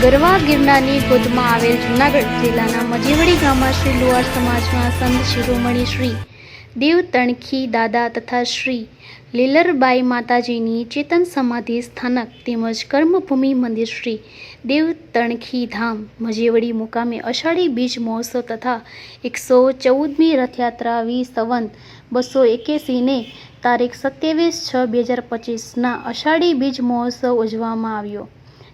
ગરવા ગિરનારની ગોદમાં આવેલ જૂનાગઢ જિલ્લાના મજીવડી ગામમાં શ્રી લુહાર સમાજના સંત શિરોમણી શ્રી દેવ તણખી દાદા તથા શ્રી લીલરબાઈ માતાજીની ચેતન સમાધિ સ્થાનક તેમજ કર્મભૂમિ મંદિર શ્રી દેવ તણખી ધામ મજીવડી મુકામે અષાઢી બીજ મહોત્સવ તથા એકસો ચૌદમી રથયાત્રા વીસ સંવંત બસો એક્યાસીને તારીખ સત્યાવીસ છ બે હજાર પચીસના અષાઢી બીજ મહોત્સવ ઉજવવામાં આવ્યો.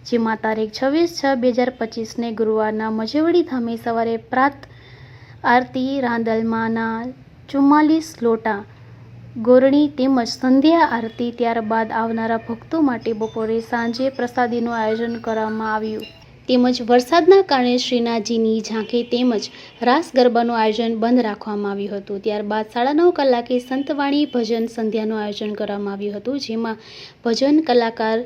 જેમાં તારીખ છવ્વીસ છ બે હજાર પચીસને ગુરુવારના મજેવડી ધામે સવારે પ્રાત આરતી રાંદલમાના ચુમ્માલીસ લોટા ગોરણી તેમજ સંધ્યા આરતી ત્યારબાદ આવનારા ભક્તો માટે બપોરે સાંજે પ્રસાદીનું આયોજન કરવામાં આવ્યું. તેમજ વરસાદના કારણે શ્રીનાથજીની ઝાંખે તેમજ રાસ ગરબાનું આયોજન બંધ રાખવામાં આવ્યું હતું. ત્યારબાદ સાડા નવ કલાકે સંતવાણી ભજન સંધ્યાનું આયોજન કરવામાં આવ્યું હતું, જેમાં ભજન કલાકાર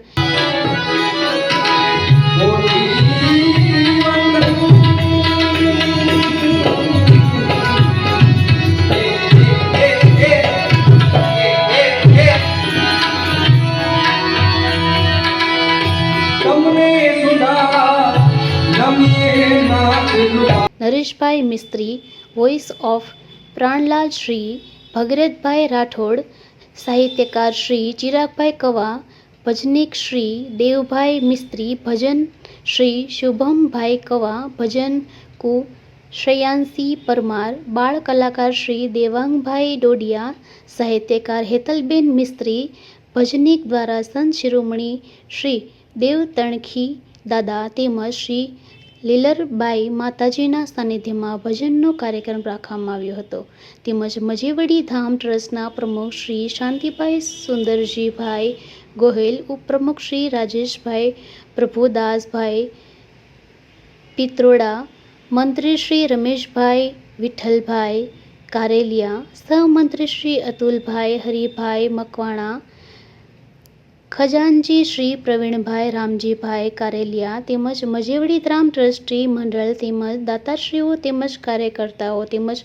નરેશભાઈ મિસ્ત્રી વોઇસ ઓફ પ્રાણલાલ શ્રી ભગીરથભાઈ રાઠોડ સાહિત્યકાર શ્રી ચિરાગભાઈ કવા ભજનિક શ્રી દેવભાઈ મિસ્ત્રી, ભજન શ્રી શુભમભાઈ કવા, ભજન કુ શ્રેયાંશી પરમાર, બાળ કલાકાર શ્રી દેવાંગભાઈ ડોડિયા, સાહિત્યકાર હેતલબેન મિસ્ત્રી, ભજનિક દ્વારા સંત શિરોમણી શ્રી દેવ તણખી દાદા તેમજ શ્રી લીલરબાઈ માતાજીના સાનિધ્યમાં ભજનનો કાર્યક્રમ રાખવામાં આવ્યો હતો. તેમજ મજેવડી ધામ ટ્રસ્ટના પ્રમુખ શ્રી શાંતિભાઈ સુંદરજીભાઈ ગોહિલ, ઉપપ્રમુખ શ્રી રાજેશભાઈ પ્રભુદાસભાઈ પિત્રોડા, મંત્રી શ્રી રમેશભાઈ વિઠ્ઠલભાઈ કારેલિયા સહમંત્રી શ્રી અતુલભાઈ હરિભાઈ મકવાણા ખજાનજી શ્રી પ્રવીણભાઈ રામજીભાઈ કારેલિયા તેમજ મજેવડી ગ્રામ ટ્રસ્ટી મંડળ તેમજ દાતાશ્રીઓ તેમજ કાર્યકર્તાઓ તેમજ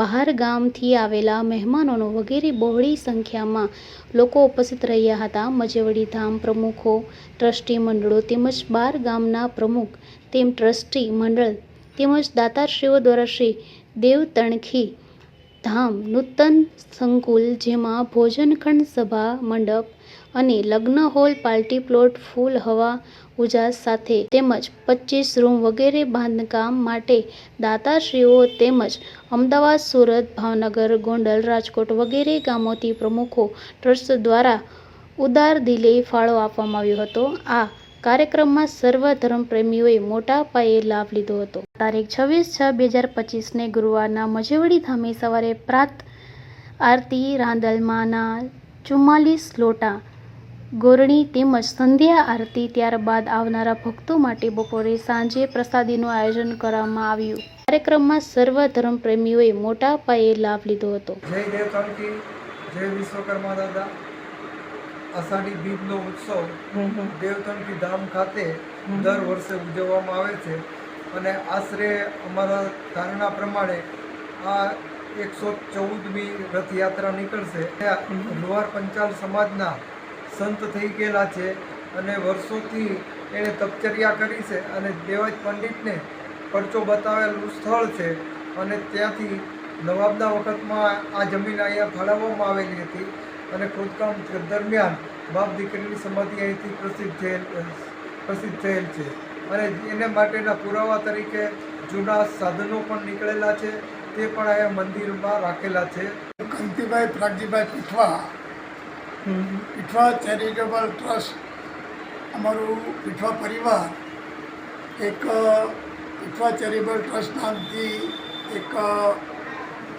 બહાર ગામથી આવેલા મહેમાનોનો વગેરે બહોળી સંખ્યામાં લોકો ઉપસ્થિત રહ્યા હતા. મજેવડી ધામ પ્રમુખો, ટ્રસ્ટી મંડળો તેમજ બાર ગામના પ્રમુખ, તેમ ટ્રસ્ટી મંડળ તેમજ દાતાશ્રીઓ દ્વારા શ્રી દેવ તણખી ધામ નૂતન સંકુલ જેમાં ભોજનખંડ સભા, મંડપ અને લગ્ન હોલ પાર્ટી પ્લોટ, ફૂલ, હવા, ઉજાસ સાથે તેમજ પચીસ રૂમ વગેરે બાંધકામ માટે દાતાશ્રીઓ તેમજ અમદાવાદ, સુરત, ભાવનગર, ગોંડલ, રાજકોટ વગેરે ગામોથી પ્રમુખો ટ્રસ્ટ દ્વારા ઉદાર દિલે ફાળો આપવામાં આવ્યો હતો. આ કાર્યક્રમમાં સર્વ ધર્મપ્રેમીઓએ મોટા પાયે લાભ લીધો હતો. તારીખ છવ્વીસ છ બે હજાર પચીસને ગુરુવારના મજેવડી ધામે સવારે પ્રાત આરતી રાંદલમાના ચુમ્માલીસ લોટા ગોરણી તેમજ સંધ્યા આરતી ત્યારબાદ આવનારા ભક્તો માટે બપોરે સાંજે પ્રસાદીનું આયોજન કરવામાં આવ્યું. કાર્યક્રમમાં સર્વ ધર્મ પ્રેમીઓએ મોટા પાયે લાભ લીધો હતો. જય દેવતાંકી જય વિશ્વકર્મા દાદા. અષાઢી બીજનો ઉત્સવ દેવતણકી ધામ ખાતે દર વર્ષે ઉજવવામાં આવે છે અને આશરે અમારા ધારણા પ્રમાણે આ એકસો ચૌદમી રથયાત્રા નીકળશે. લુહાર પંચાલ સમાજના સંત થઈ ગયેલા છે અને વર્ષોથી એણે તપચર્યા કરી છે અને દેવાજ પંડિતને પરચો બતાવેલું સ્થળ છે અને ત્યાંથી નવાબના વખતમાં આ જમીન અહીંયા ફાળવવામાં આવેલી હતી અને ખોદકામ દરમિયાન બાપ દીકરીની સમાધિ અહીંથી પ્રસિદ્ધ થયેલ પ્રસિદ્ધ થયેલ છે. અને એને માટેના પુરાવા તરીકે જૂના સાધનો પણ નીકળેલા છે, તે પણ અહીંયા મંદિરમાં રાખેલા છે. કંતિભાઈ, પ્રાગજીભાઈ પીઠવા પીઠવા ચેરિટેબલ ટ્રસ્ટ, અમારું વિઠવા પરિવાર, એક વિઠવા ચેરિટેબલ ટ્રસ્ટ નામથી એક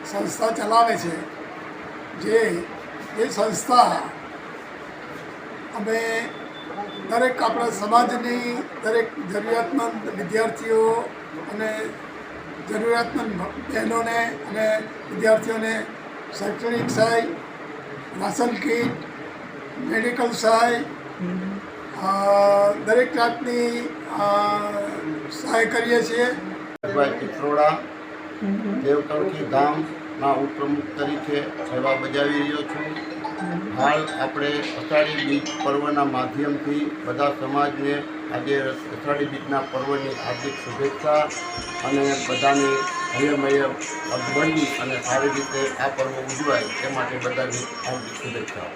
સંસ્થા ચલાવે છે. જે, એ સંસ્થા અમે દરેક આપણા સમાજની દરેક જરૂરિયાતમંદ વિદ્યાર્થીઓ અને જરૂરિયાતમંદ બહેનોને અને વિદ્યાર્થીઓને શૈક્ષણિક સહાય, રાશન કીટ મેડિકલ સહાય દરેક જાતની સહાય કરીએ છીએ. ભાઈ પિત્રોડા ધામના ઉપપ્રમુખ તરીકે સેવા બજાવી રહ્યો છું. હાલ આપણે અષાઢી બીજ પર્વના માધ્યમથી બધા સમાજને આજે અષાઢી બીજના પર્વની હાર્દિક શુભેચ્છા અને બધાને હયમય અગવડની અને સારી રીતે આ પર્વ ઉજવાય તે માટે બધાની હાર્દિક શુભેચ્છાઓ.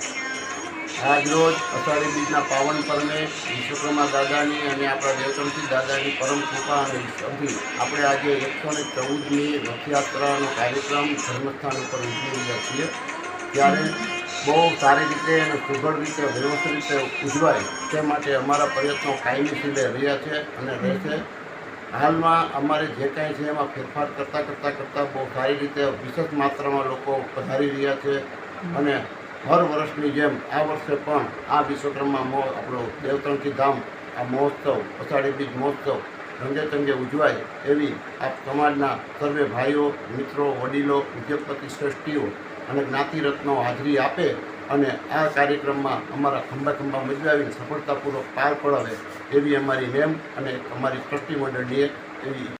આજરોજ અષાઢી બીજના પાવન પર્વે વિશ્વકર્મા દાદાની અને આપણા દેવતમસિંહ દાદાની પરમ કૃપા અને અભિ આપણે આજે એકસો ને ચૌદમી રથયાત્રાનો કાર્યક્રમ ધર્મસ્થાન ઉપર ઉજવી રહ્યા છીએ. ત્યારે બહુ સારી રીતે અને સુઘડ રીતે, વ્યવસ્થિત રીતે ઉજવાય તે માટે અમારા પ્રયત્નો કાયમી સુધી રહ્યા છે અને રહેશે. હાલમાં અમારે જે કાંઈ છે એમાં ફેરફાર કરતાં કરતાં કરતાં બહુ સારી રીતે વિશેષ માત્રામાં લોકો પધારી રહ્યા છે અને હર વર્ષની જેમ આ વર્ષે પણ આ વિશ્વકર્મા આપણો દેવતંકી ધામ, આ મહોત્સવ, અષાઢી બીજ મહોત્સવ રંગે ચંગે ઉજવાય એવી આપ સમાજના સર્વે ભાઈઓ, મિત્રો, વડીલો, ઉદ્યોગપતિ, શ્રેષ્ઠીઓ અને જ્ઞાતિરત્નો હાજરી આપે અને આ કાર્યક્રમમાં અમારા ખંભા ખંભા મજવાવીને સફળતાપૂર્વક પાર પડાવે એવી અમારી નેમ અને અમારી ટ્રસ્ટી મંડળની એવી